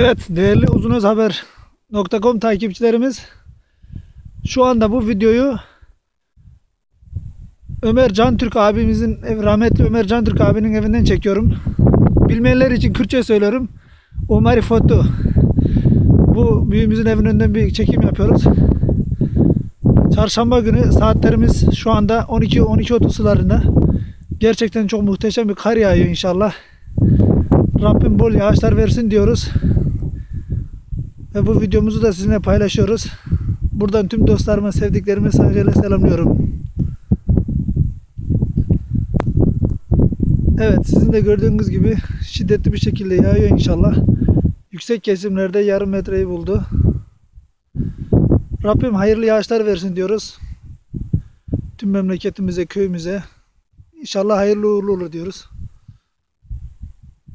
Evet değerli uzunözhaber.com takipçilerimiz şu anda bu videoyu Ömer Can Türk abimizin ev rahmetli Ömer Can Türk abinin evinden çekiyorum. Bilmeyenler için Kürtçe söylüyorum. Omari foto. Bu büyüğümüzün evinin önünden bir çekim yapıyoruz. Çarşamba günü saatlerimiz şu anda 12-12.30 sularında. Gerçekten çok muhteşem bir kar yağıyor inşallah. Rabbim bol yağışlar versin diyoruz. Ve bu videomuzu da sizinle paylaşıyoruz. Buradan tüm dostlarıma, sevdiklerime saygıyla selamlıyorum. Evet, sizin de gördüğünüz gibi şiddetli bir şekilde yağıyor inşallah. Yüksek kesimlerde yarım metreyi buldu. Rabbim hayırlı yağışlar versin diyoruz. Tüm memleketimize, köyümüze. İnşallah hayırlı uğurlu olur diyoruz.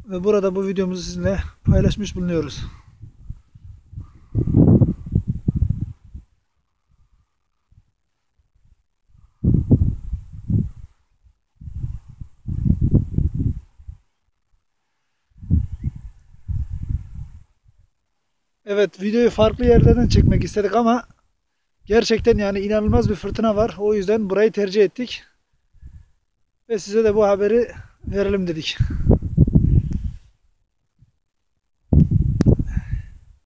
Ve burada bu videomuzu sizinle paylaşmış bulunuyoruz. Evet videoyu farklı yerlerden çekmek istedik ama gerçekten yani inanılmaz bir fırtına var. O yüzden burayı tercih ettik. Ve size de bu haberi verelim dedik.